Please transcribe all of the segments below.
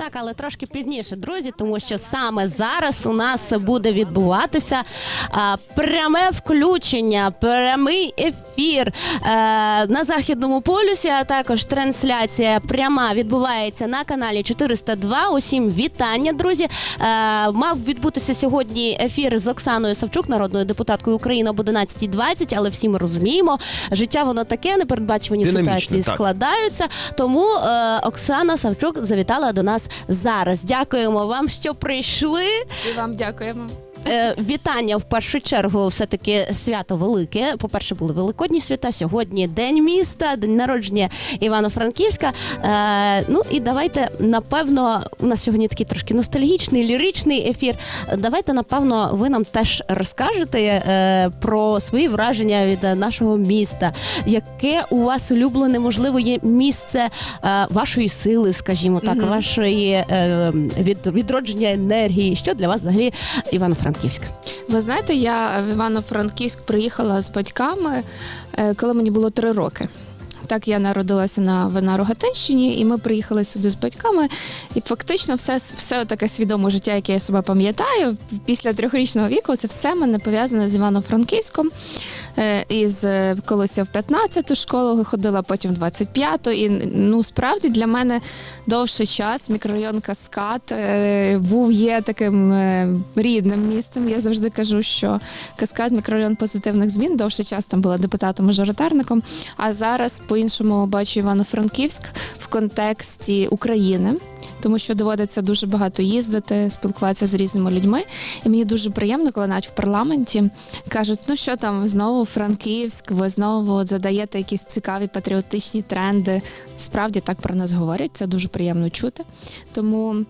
Так, але трошки пізніше, друзі, тому що саме зараз у нас буде відбуватися а, пряме включення, прямий ефір е, на західному полюсі, а також трансляція пряма відбувається на каналі 402. Усім вітання, друзі. Е, мав відбутися сьогодні ефір з Оксаною Савчук, народною депутаткою України об 11.20, але всі ми розуміємо, життя воно таке, непередбачувані Динамічне, ситуації так. складаються. Тому е, Оксана Савчук завітала до нас зараз. Дякуємо вам, що прийшли. І вам дякуємо. Е, вітання в першу чергу, все таки свято велике. По-перше, були великодні свята. Сьогодні день міста, день народження Івано-Франківська. Е, ну і давайте, напевно, у нас сьогодні такий трошки ностальгічний, ліричний ефір. Давайте, напевно, ви нам теж розкажете е, про свої враження від нашого міста. Яке у вас улюблене, можливо, є місце е, вашої сили, скажімо так, вашої е, від, відродження енергії? Що для вас взагалі Івано-Франківська? Ви знаєте, я в Івано-Франківськ приїхала з батьками, е, коли мені було три роки. Так, я народилася на на Рогатинщині, і ми приїхали сюди з батьками. І фактично, все, все таке свідоме життя, яке я себе пам'ятаю, після трьохрічного віку, це все мене пов'язане з Івано-Франківськом. Е, Із е, колись я в 15-ту школу ходила, потім в 25-ту. І ну справді для мене довший час мікрорайон Каскад е, був є таким рідним місцем. Я завжди кажу, що Каскад мікрорайон позитивних змін. Довший час там була депутатом-мажоритарником. А зараз по-іншому бачу Івано-Франківськ в контексті України. Тому що доводиться дуже багато їздити, спілкуватися з різними людьми. І мені дуже приємно, коли навіть в парламенті кажуть, ну що там, знову Франківськ, ви знову задаєте якісь цікаві патріотичні тренди. Справді так про нас говорять, це дуже приємно чути. Тому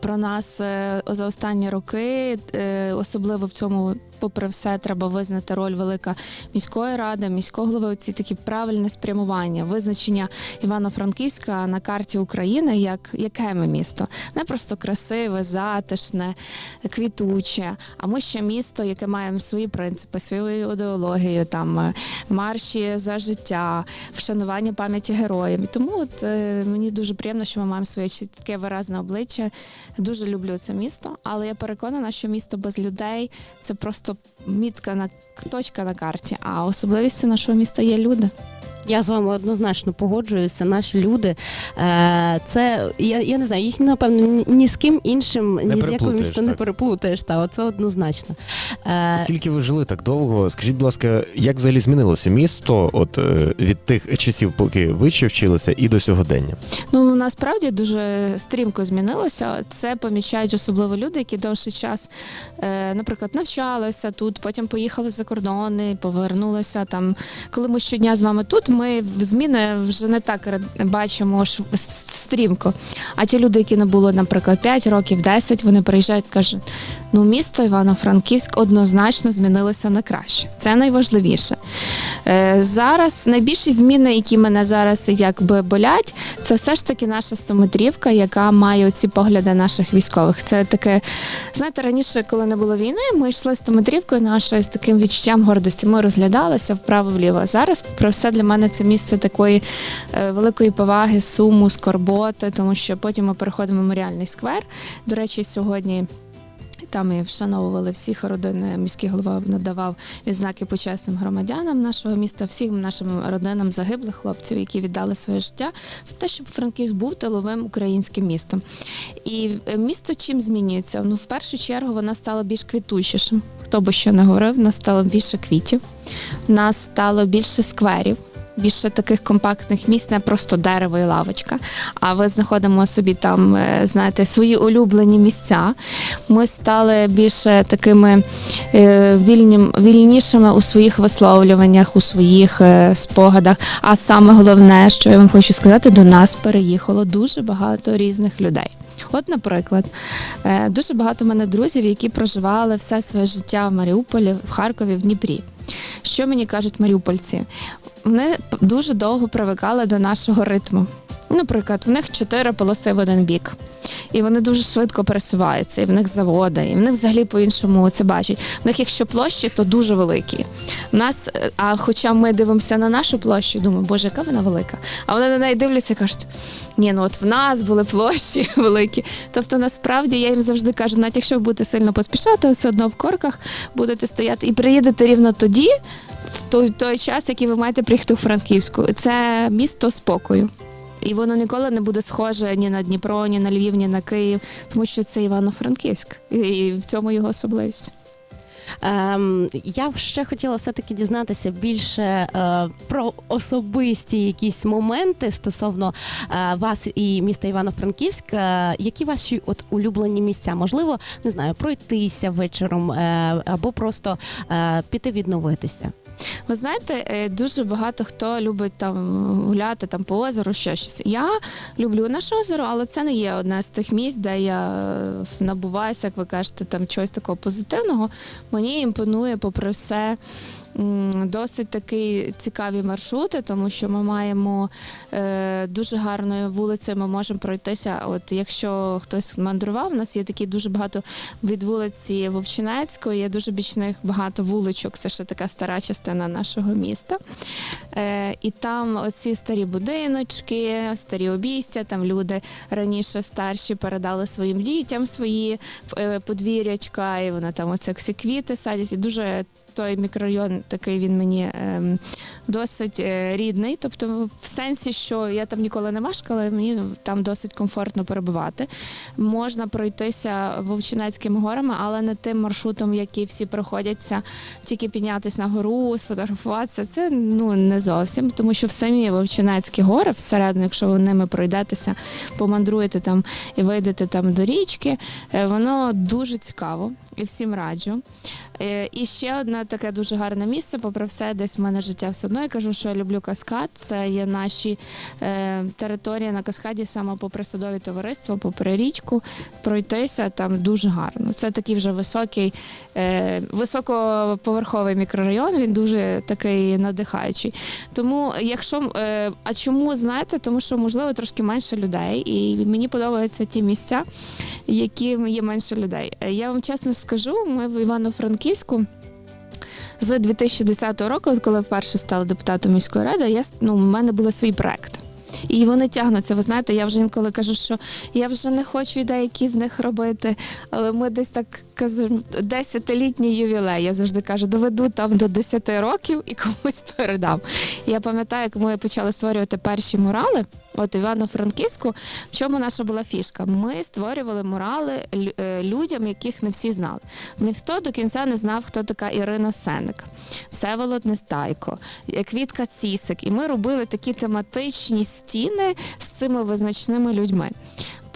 про нас е, за останні роки, е, особливо в цьому, попри все, треба визнати роль велика міської ради, міського голови. Ці такі правильне спрямування, визначення Івано-Франківська на карті України як яке ми місто, не просто красиве, затишне, квітуче. А ми ще місто, яке має свої принципи, свою ідеологію, там е, марші за життя, вшанування пам'яті героїв. І тому от е, мені дуже приємно, що ми маємо своє чітке виразне обличчя. Дуже люблю це місто, але я переконана, що місто без людей це просто мітка на точка на карті. А особливістю нашого міста є люди. Я з вами однозначно погоджуюся. Наші люди е, це я, я не знаю, їх напевно ні, ні з ким іншим, ні з переплутаєш, містом не переплутаєш. Та оце однозначно. Е, Оскільки ви жили так довго, скажіть, будь ласка, як взагалі змінилося місто от е, від тих часів, поки ви ще вчилися, і до сьогодення? Ну насправді дуже стрімко змінилося. Це помічають особливо люди, які довший час, е, наприклад, навчалися тут, потім поїхали за кордони, повернулися там. Коли ми щодня з вами тут, ми зміни вже не так бачимо стрімко. А ті люди, які не було, наприклад, 5 років, 10, вони приїжджають, кажуть: ну місто Івано-Франківськ однозначно змінилося на краще. Це найважливіше. Е, Зараз найбільші зміни, які мене зараз якби болять, це все ж таки наша стометрівка, яка має ці погляди наших військових. Це таке, знаєте, раніше, коли не було війни, ми йшли стометрівкою нашою з таким відчуттям гордості. Ми розглядалися вправо-вліво. Зараз про все для мене це місце такої е, великої поваги, суму, скорботи, тому що потім ми переходимо в меморіальний сквер. До речі, сьогодні. Там і вшановували всіх родин. Міський голова надавав відзнаки почесним громадянам нашого міста, всім нашим родинам загиблих хлопців, які віддали своє життя, за те, щоб Франківськ був тиловим українським містом. І е, місто чим змінюється? Ну, в першу чергу, воно стало більш квітучішим. Хто би що не говорив, в нас стало більше квітів, в нас стало більше скверів. Більше таких компактних місць, не просто дерево і лавочка. А ми знаходимо собі там, е, знаєте, свої улюблені місця. Ми стали більше такими е, вільнім, вільнішими у своїх висловлюваннях, у своїх е, спогадах. А саме головне, що я вам хочу сказати, до нас переїхало дуже багато різних людей. От, наприклад, дуже багато в мене друзів, які проживали все своє життя в Маріуполі, в Харкові, в Дніпрі. Що мені кажуть маріупольці? Вони дуже довго привикали до нашого ритму. Наприклад, в них чотири полоси в один бік, і вони дуже швидко пересуваються, і в них заводи, і вони взагалі по-іншому це бачать. В них, якщо площі, то дуже великі. У нас, е, а хоча ми дивимося на нашу площу, думаємо, боже, яка вона велика. А вони на неї дивляться і кажуть, ні, ну от в нас були площі великі. Тобто, насправді я їм завжди кажу, навіть якщо ви будете сильно поспішати, все одно в корках будете стояти і приїдете рівно тоді, в той, той час, який ви маєте приїхати у Франківську. Це місто спокою. І воно ніколи не буде схоже ні на Дніпро, ні на Львів, ні на Київ, тому що це Івано-Франківськ, і в цьому його особливість. Ем, я ще хотіла все-таки дізнатися більше е, про особисті якісь моменти стосовно е, вас і міста Івано-Франківськ. Е, які ваші от улюблені місця? Можливо, не знаю, пройтися вечором е, або просто е, піти відновитися. Ви знаєте, е, дуже багато хто любить там гуляти там по озеру, ще щось. Я люблю наше озеро, але це не є одне з тих місць, де я е, набуваюся, як ви кажете, там чогось такого позитивного. Мені імпонує, попри все. Досить такі цікаві маршрути, тому що ми маємо е, дуже гарною вулицею. Ми можемо пройтися. От якщо хтось мандрував, у нас є такі дуже багато від вулиці Вовчинецької, є дуже бічних багато вуличок. Це ще така стара частина нашого міста. Е, і там оці старі будиночки, старі обійстя, там люди раніше старші передали своїм дітям свої е, подвір'ячка, і вони там оце всі квіти садять. І дуже той мікрорайон такий він мені ем, досить е, рідний. Тобто, в сенсі, що я там ніколи не мешкала, мені там досить комфортно перебувати. Можна пройтися Вовчинецькими горами, але не тим маршрутом, який всі проходяться, тільки піднятися на гору, сфотографуватися. Це ну не зовсім, тому що в самі Вовчинецькі гори, всередину, якщо ви ними пройдетеся, помандруєте там і вийдете там до річки, е, воно дуже цікаво і всім раджу. Е, І ще одне таке дуже гарне місце, попри все, десь в мене життя все одно. Я кажу, що я люблю каскад. Це є наші е, території на каскаді, саме попри садові товариства, попри річку. Пройтися там дуже гарно. Це такий вже високий, е, високоповерховий мікрорайон. Він дуже такий надихаючий. Тому, якщо е, а чому знаєте, тому що можливо трошки менше людей, і мені подобаються ті місця, які є менше людей. Е, Я вам чесно скажу, ми в Івано-Франківську. З 2010 року, коли вперше стала депутатом міської ради, я ну, в мене був свій проект. І вони тягнуться. Ви знаєте, я вже інколи кажу, що я вже не хочу деякі з них робити, але ми десь так кажемо, десятилітній ювілей. Я завжди кажу, доведу там до 10 років і комусь передам. Я пам'ятаю, як ми почали створювати перші мурали. От Івано-Франківську, в чому наша була фішка? Ми створювали мурали е, людям, яких не всі знали. Ніхто до кінця не знав, хто така Ірина Сеник, Всеволод Нестайко, е, Квітка Цісик. І ми робили такі тематичні стіни з цими визначними людьми.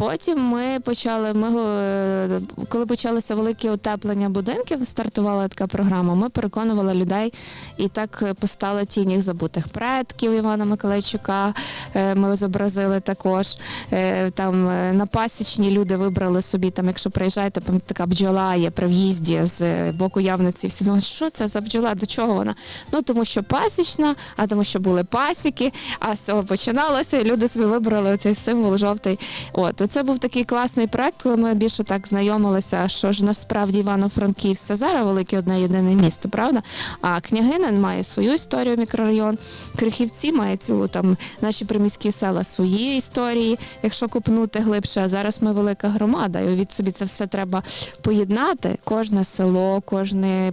Потім ми почали. Ми е, коли почалося велике утеплення будинків, стартувала така програма. Ми переконували людей і так е, постали тіні забутих предків Івана Миколайчука. е, Ми зобразили також. Е, Там на пасічні люди вибрали собі, там, якщо приїжджаєте, там така бджола є при в'їзді з боку явниці. Всі думають, що це за бджола, до чого вона? Ну тому що пасічна, а тому, що були пасіки, а з цього починалося. І люди собі вибрали цей символ жовтий. От це був такий класний проект, коли ми більше так знайомилися, що ж насправді Івано-Франківськ це зараз велике одне єдине місто, правда? А княгинин має свою історію, мікрорайон. Крихівці має цілу там наші приміські села свої історії. Якщо купнути глибше, а зараз ми велика громада, і від собі це все треба поєднати. Кожне село, кожне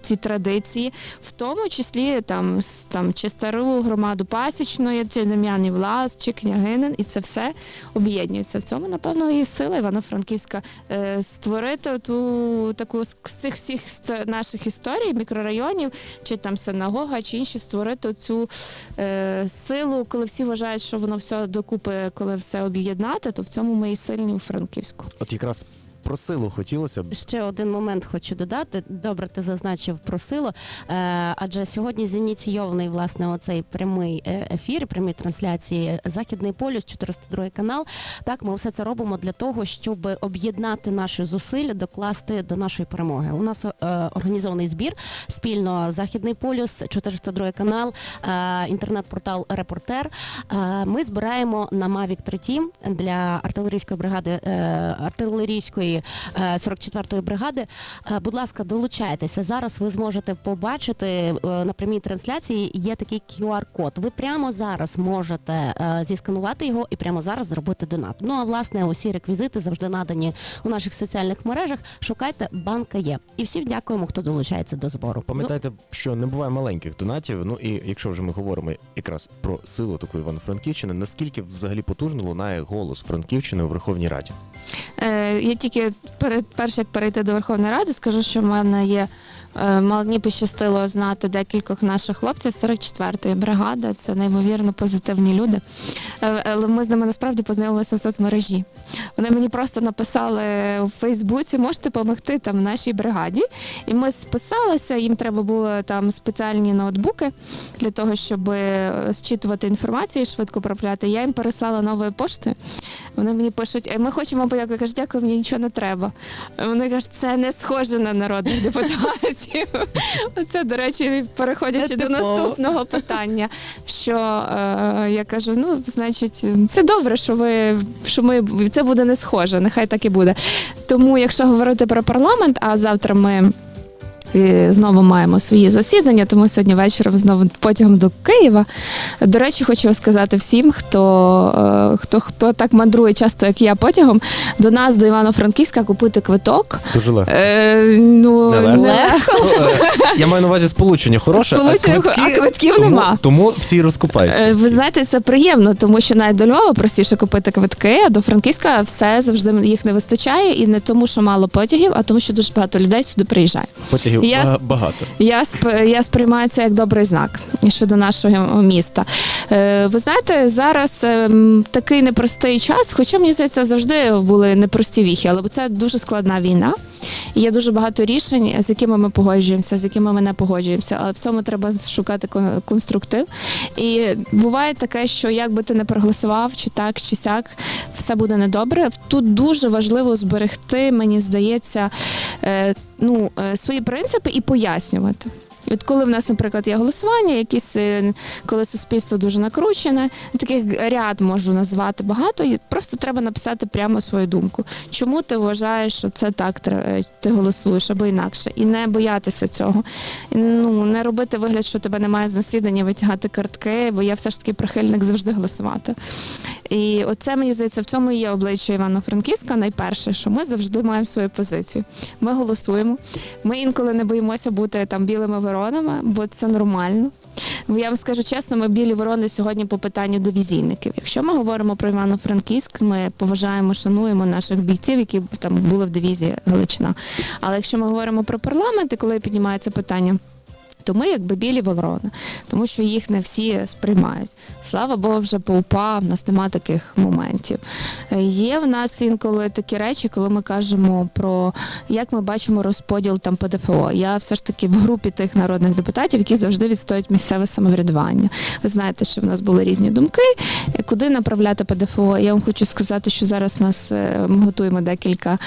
ці традиції, в тому числі там, там чи стару громаду пасічної, чи Дем'янів Влас, чи княгинин, і це все об'єднується. В цьому, напевно, і сила Івано-Франківська е, створити ту таку з цих всіх наших історій, мікрорайонів, чи там синагога, чи інші створити цю е, силу, коли всі вважають, що воно все докупи, коли все об'єднати, то в цьому ми і сильні у Франківську. От якраз про силу хотілося б. Ще один момент хочу додати. Добре, ти зазначив про силу. Е, адже сьогодні зініційований власне оцей прямий е, ефір, прямі трансляції Західний полюс, 402 канал. Так, ми все це робимо для того, щоб об'єднати наші зусилля, докласти до нашої перемоги. У нас е, організований збір спільно Західний полюс, 402 канал, інтернет-портал Репортер. Ми збираємо на Mavic 3 T для артилерійської бригади артилерійської е, 44-ї бригади. Е, Будь ласка, долучайтеся. Зараз ви зможете побачити е, на прямій трансляції. Є такий QR-код. Ви прямо зараз можете е, зісканувати його і прямо зараз зробити донат. Ну а власне усі реквізити завжди надані у наших соціальних мережах. Шукайте, банка є. І всім дякуємо, хто долучається до збору. Пам'ятайте, що не буває маленьких донатів. Ну і якщо вже ми говоримо якраз про силу такої Івано-Франківщини, наскільки взагалі потужно лунає голос Франківщини у Верховній Раді? Е, я тільки перед перш як перейти до Верховної Ради, скажу, що в мене є. Е, Мені пощастило знати декількох наших хлопців 44-ї бригади. Це неймовірно позитивні люди. Е, Але ми з ними насправді познайомилися в соцмережі. Вони мені просто написали у Фейсбуці, можете допомогти там нашій бригаді. І ми списалися. Їм треба було там спеціальні ноутбуки для того, щоб е, зчитувати інформацію і швидко пропляти. Я їм переслала новою поштою. Вони мені пишуть, «Е, ми хочемо подякувати. Я кажу, дякую, мені нічого не треба. Вони кажуть, це не схоже на народних депутатів. Це, до речі, переходячи до наступного питання. Що е, я кажу: ну, значить, це добре, що ви що ми це буде не схоже, нехай так і буде. Тому, якщо говорити про парламент, а завтра ми. Знову маємо свої засідання, тому сьогодні вечором знову потягом до Києва. До речі, хочу сказати всім, хто, е, хто, хто так мандрує часто, як я потягом, до нас, до Івано-Франківська, купити квиток. Дуже легко. Е, ну, легко. Ну, е, Я маю на увазі сполучення хороше, Сполучення, а, квитки, а квитків тому, нема. Тому всі розкупають. Е, Ви знаєте, це приємно, тому що навіть до Львова простіше купити квитки, а до Франківська все завжди їх не вистачає, і не тому, що мало потягів, а тому, що дуже багато людей сюди приїжджає. Потягів я бага- багато. Я сп- я сприймаю це як добрий знак щодо нашого міста. Е, Ви знаєте, зараз ем, такий непростий час, хоча мені здається, завжди були непрості віхи, але це дуже складна війна. І є дуже багато рішень, з якими ми погоджуємося, з якими ми не погоджуємося. Але в цьому треба шукати конструктив. І буває таке, що як би ти не проголосував, чи так, чи сяк, все буде недобре. Тут дуже важливо зберегти, мені здається, е, ну, е, свої принципи і пояснювати. І От коли в нас, наприклад, є голосування, якісь е, коли суспільство дуже накручене, таких ряд можу назвати багато, і просто треба написати прямо свою думку. Чому ти вважаєш, що це так тре- ти голосуєш або інакше, і не боятися цього. Ну не робити вигляд, що тебе немає в засіданні, витягати картки, бо я все ж таки прихильник завжди голосувати. І оце мені здається, в цьому і є обличчя Івано-Франківська. Найперше, що ми завжди маємо свою позицію. Ми голосуємо. Ми інколи не боїмося бути там білими воронами, бо це нормально. Бо я вам скажу чесно, ми білі ворони сьогодні по питанню дивізійників. Якщо ми говоримо про Івано-Франківськ, ми поважаємо, шануємо наших бійців, які там були в дивізії Галичина. Але якщо ми говоримо про парламент, і коли піднімається питання. То ми якби білі ворони, тому що їх не всі сприймають. Слава Богу, вже по УПА в нас нема таких моментів. Е, Є в нас інколи такі речі, коли ми кажемо про як ми бачимо розподіл там ПДФО. Я все ж таки в групі тих народних депутатів, які завжди відстоюють місцеве самоврядування. Ви знаєте, що в нас були різні думки, е, куди направляти ПДФО. Я вам хочу сказати, що зараз нас е, ми готуємо декілька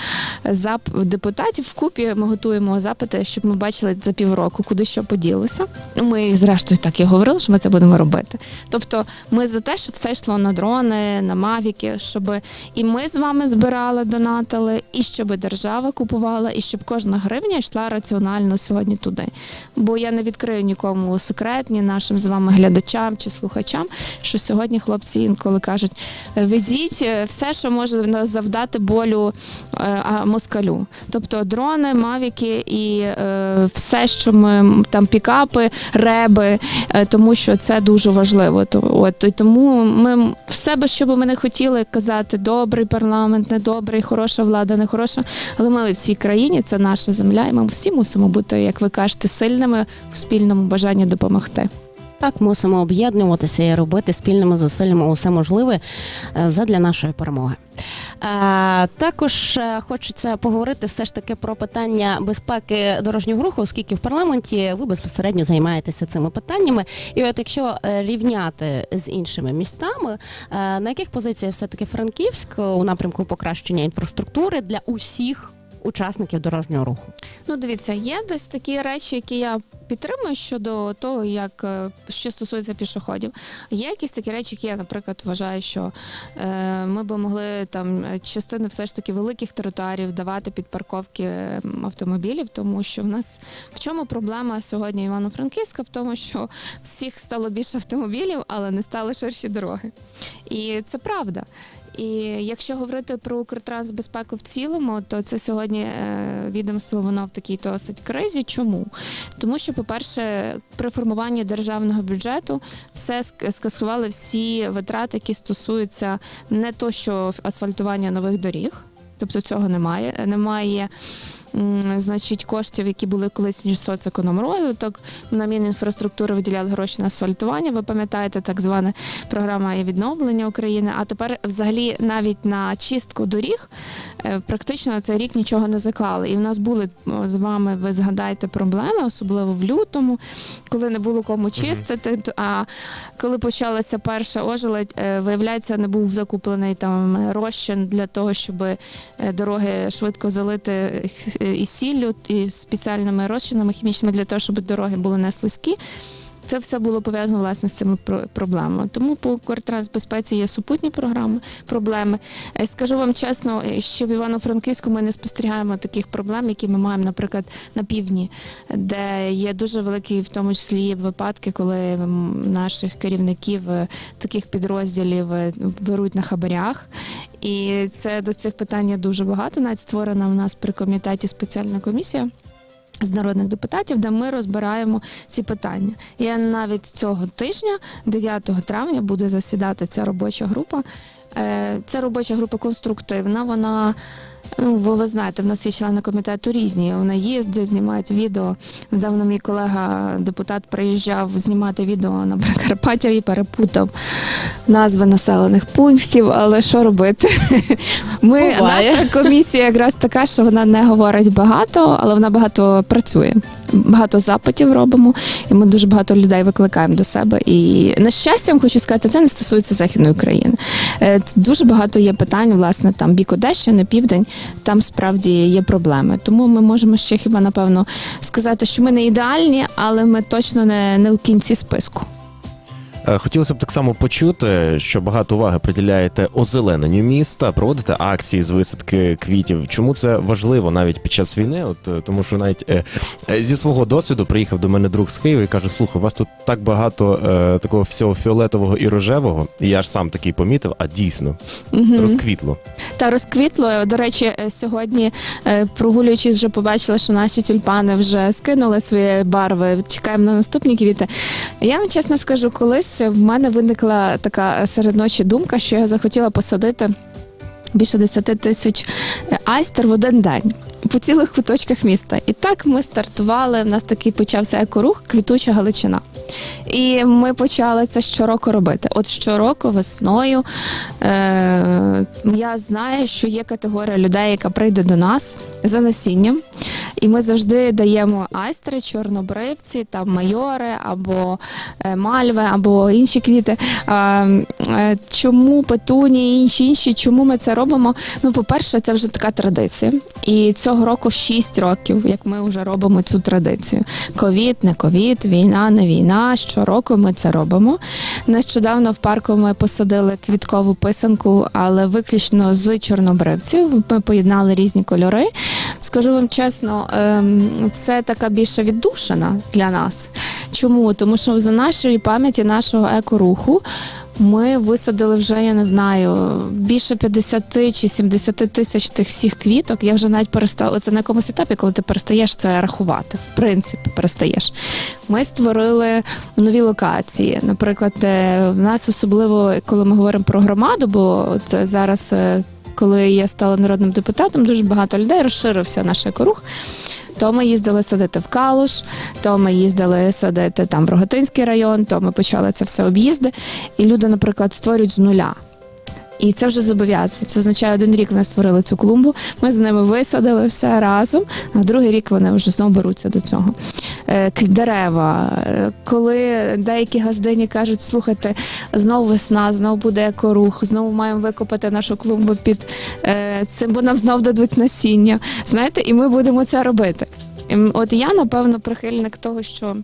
зап депутатів. Вкупі ми готуємо запити, щоб ми бачили за півроку, куди що поділося. Ми зрештою так і говорили, що ми це будемо робити. Тобто, ми за те, щоб все йшло на дрони, на мавіки, щоб і ми з вами збирали, донатили, і щоб держава купувала, і щоб кожна гривня йшла раціонально сьогодні туди. Бо я не відкрию нікому секрет, ні нашим з вами глядачам чи слухачам, що сьогодні хлопці інколи кажуть: везіть е, все, що може завдати болю е, москалю. Тобто дрони, мавіки і е, все, що ми там пікапи, реби, е, тому що це дуже важливо. То, от, і тому ми все себе, що би ми не хотіли казати, добрий парламент, недобрий, хороша влада, не хороша. Але ми в цій країні, це наша земля, і ми всі мусимо бути, як ви кажете, сильними в спільному бажанні допомогти. Так, мусимо об'єднуватися і робити спільними зусиллями усе можливе е, задля нашої перемоги. Е, Також е, хочеться поговорити все ж таки про питання безпеки дорожнього руху, оскільки в парламенті ви безпосередньо займаєтеся цими питаннями. І от якщо рівняти з іншими містами, на яких позиціях все таки Франківськ у напрямку покращення інфраструктури для усіх учасників дорожнього руху? Ну, дивіться, є десь такі речі, які я підтримую щодо того, як е, що стосується пішоходів. Є якісь такі речі, які я, наприклад, вважаю, що е, ми би могли там е, частину все ж таки великих тротуарів давати під парковки е, автомобілів, тому що в нас в чому проблема сьогодні Івано-Франківська? В тому, що всіх стало більше автомобілів, але не стали ширші дороги. І це правда. І якщо говорити про Укртрансбезпеку в цілому, то це сьогодні е, відомство воно в такій досить кризі. Чому? Тому що, по-перше, при формуванні державного бюджету все скасували всі витрати, які стосуються не то, що асфальтування нових доріг. Тобто цього немає. Немає значить, коштів, які були колись ніж соцекономрозвиток. На Мінінфраструктури виділяли гроші на асфальтування. Ви пам'ятаєте, так звана програма відновлення України. А тепер, взагалі, навіть на чистку доріг е, практично цей рік нічого не заклали. І в нас були з вами, ви згадаєте, проблеми, особливо в лютому, коли не було кому чистити. А коли почалася перша ожеледь, е, виявляється, не був закуплений там розчин для того, щоб е, дороги швидко залити е, і сіллю, і спеціальними розчинами хімічними для того, щоб дороги були не слизькі. Це все було пов'язано власне з цими проблемами. Тому по Укртрансбезпеці є супутні програми, проблеми. Е, Скажу вам чесно, е, що в Івано-Франківську ми не спостерігаємо таких проблем, які ми маємо, наприклад, на півдні, де є дуже великі, в тому числі випадки, коли наших керівників е, таких підрозділів беруть на хабарях. І це до цих питань дуже багато. Навіть створена в нас при комітеті спеціальна комісія. З народних депутатів, де ми розбираємо ці питання. І навіть цього тижня, 9 травня, буде засідати ця робоча група. Е, Ця робоча група конструктивна. Вона ну ви, ви знаєте, в нас є члени комітету різні. Вони їздять, знімають відео. Недавно мій колега депутат приїжджав знімати відео на Прикарпаття і перепутав назви населених пунктів. Але що робити? Ми Буває. наша комісія якраз така, що вона не говорить багато, але вона багато працює. Багато запитів робимо, і ми дуже багато людей викликаємо до себе. І на щастя, хочу сказати, це не стосується західної України. Е, Дуже багато є питань, власне, там бік Одещини, південь, там справді є проблеми. Тому ми можемо ще хіба напевно сказати, що ми не ідеальні, але ми точно не, не в кінці списку. Е, Хотілося б так само почути, що багато уваги приділяєте озелененню міста, проводите акції з висадки квітів. Чому це важливо навіть під час війни? От е, тому, що навіть е, зі свого досвіду приїхав до мене друг з Києва і каже: слухай, у вас тут так багато е, такого всього фіолетового і рожевого. І я ж сам такий помітив, а дійсно Мгм. розквітло. Та розквітло. До речі, сьогодні прогулюючись, вже побачила, що наші тюльпани вже скинули свої барви. Чекаємо на наступні квіти. Я вам чесно скажу, колись в мене виникла така серед ночі думка, що я захотіла посадити більше 10 тисяч е, айстер в один день. По цілих куточках міста. І так ми стартували. В нас такий почався екорух Квітуча Галичина. І ми почали це щороку робити. От щороку весною е- я знаю, що є категорія людей, яка прийде до нас за насінням. І ми завжди даємо айстри, чорнобривці, там майори або е, мальви, або інші квіти. Е, чому петуні інші інші? Чому ми це робимо? Ну, по-перше, це вже така традиція. І цього року 6 років, як ми вже робимо цю традицію. Ковід, не ковід, війна, не війна. Щороку ми це робимо. Нещодавно в парку ми посадили квіткову писанку, але виключно з чорнобривців. Ми поєднали різні кольори. Скажу вам чесно, ем, це така більше віддушина для нас. Чому? Тому що за нашої пам'яті нашого екоруху. Ми висадили вже, я не знаю, більше 50 чи 70 тисяч тих всіх квіток. Я вже навіть перестала. Це на якомусь етапі, коли ти перестаєш це рахувати. В принципі, перестаєш. Ми створили нові локації. Наприклад, е, в нас особливо, коли ми говоримо про громаду, бо от зараз. е, Коли я стала народним депутатом, дуже багато людей розширився наш екорух. То ми їздили садити в Калуш, то ми їздили садити там в Рогатинський район, то ми почали це все об'їзди. І люди, наприклад, створюють з нуля. І це вже зобов'язує. Це означає, один рік вони створили цю клумбу. Ми з ними висадили все разом. На другий рік вони вже знову беруться до цього. Е, Дерева, Е, коли деякі газдині кажуть, слухайте, знову весна, знову буде екорух, знову маємо викопати нашу клумбу під е, цим, бо нам знов дадуть насіння. Знаєте, і ми будемо це робити. От я, напевно, прихильник того, що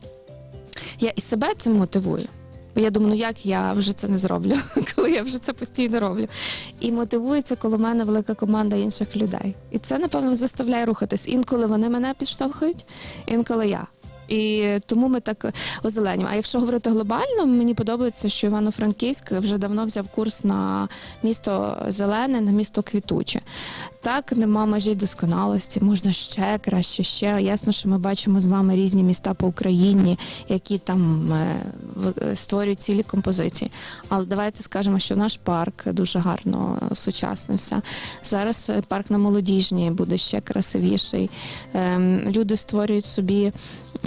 я і себе цим мотивую. Бо я думаю, ну як я вже це не зроблю, коли я вже це постійно роблю. І мотивується, коли в мене велика команда інших людей. І це, напевно, заставляє рухатись. Інколи вони мене підштовхують, інколи я. І тому ми так озеленюємо. А якщо говорити глобально, мені подобається, що Івано-Франківськ вже давно взяв курс на місто зелене, на місто квітуче. Так, нема межі досконалості, можна ще краще, ще ясно, що ми бачимо з вами різні міста по Україні, які там е, в- створюють цілі композиції. Але давайте скажемо, що наш парк дуже гарно сучаснився. Зараз е, парк на молодіжній буде ще красивіший. Ем, Люди створюють собі,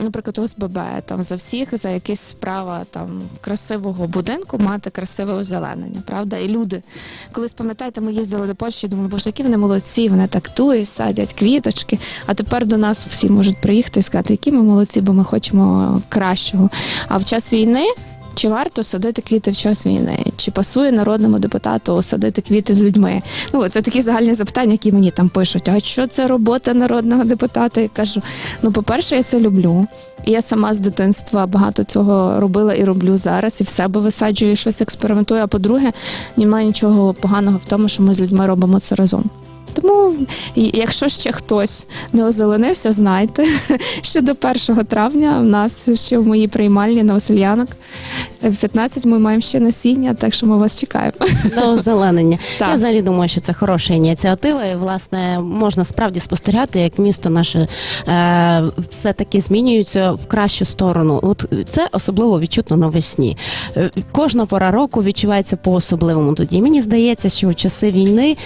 наприклад, ОСББ там за всіх за якісь справа там красивого будинку мати красиве озеленення. Правда, і люди, колись пам'ятаєте, ми їздили до Польщі, думали, боже, які вони молодці, вони так тують, садять квіточки. А тепер до нас всі можуть приїхати і сказати, які ми молодці, бо ми хочемо кращого. А в час війни. Чи варто садити квіти в час війни? Чи пасує народному депутату садити квіти з людьми? Ну це такі загальні запитання, які мені там пишуть. А що це робота народного депутата? Я кажу: ну, по-перше, я це люблю. І я сама з дитинства багато цього робила і роблю зараз, і в себе висаджую щось експериментую. А по-друге, немає нічого поганого в тому, що ми з людьми робимо це разом. Тому, якщо ще хтось не озеленився, знайте, що до 1 травня в нас ще в моїй приймальні на Васильянок в 15 ми маємо ще насіння, так що ми вас чекаємо. До озеленення. Так. Я взагалі думаю, що це хороша ініціатива, і власне можна справді спостерігати, як місто наше е, все таки змінюється в кращу сторону. От це особливо відчутно навесні. Е, Кожна пора року відчувається по-особливому тоді. Мені здається, що у часи війни.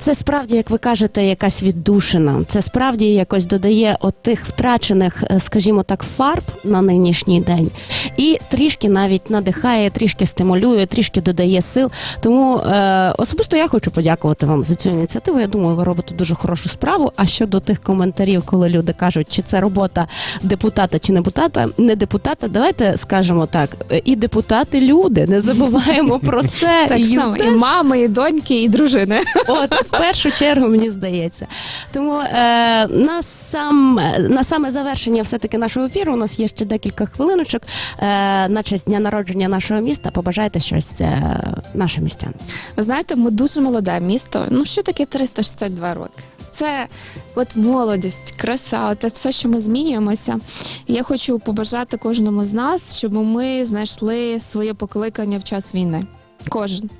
Це справді, як ви кажете, якась віддушина. Це справді якось додає от тих втрачених, е, скажімо так, фарб на нинішній день, і трішки навіть надихає, трішки стимулює, трішки додає сил. Тому е, особисто я хочу подякувати вам за цю ініціативу. Я думаю, ви робите дуже хорошу справу. А щодо тих коментарів, коли люди кажуть, чи це робота депутата чи не депутата, не депутата, давайте скажемо так: і депутати люди, не забуваємо про це. Так само і мами, і доньки, і дружини. От першу чергу мені здається. Тому е, на сам на саме завершення все таки нашого ефіру. У нас є ще декілька хвилиночок. Е, на честь дня народження нашого міста. Побажайте щось е, нашим містянам. Ви знаєте, ми дуже молоде місто. Ну що таке 362 роки? Це от молодість, краса, от все, що ми змінюємося. Я хочу побажати кожному з нас, щоб ми знайшли своє покликання в час війни. Кожен.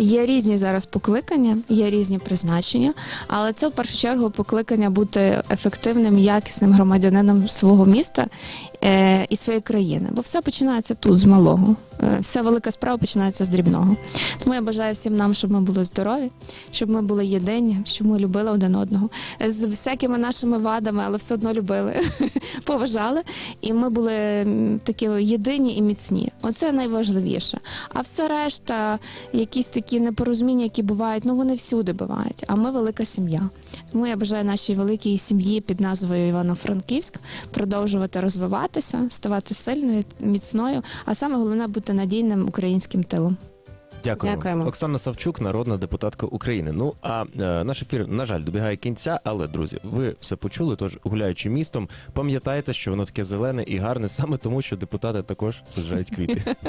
Є різні зараз покликання, є різні призначення, але це в першу чергу покликання бути ефективним, якісним громадянином свого міста е, і своєї країни. Бо все починається тут з малого. Е, вся велика справа починається з дрібного. Тому я бажаю всім нам, щоб ми були здорові, щоб ми були єдині, щоб ми любили один одного з всякими нашими вадами, але все одно любили, поважали. І ми були такі єдині і міцні. Оце найважливіше. А все решта, якісь такі непорозуміння, які бувають, ну вони всюди бувають. А ми велика сім'я. Тому я бажаю нашій великій сім'ї під назвою Івано-Франківськ продовжувати розвиватися, ставати сильною, міцною, а саме головне бути надійним українським тилом. Дякуємо. Дякуємо. Оксана Савчук, народна депутатка України. Ну а е, наш ефір, на жаль, добігає кінця. Але друзі, ви все почули. Тож, гуляючи містом, пам'ятайте, що воно таке зелене і гарне саме тому, що депутати також саджають квіти.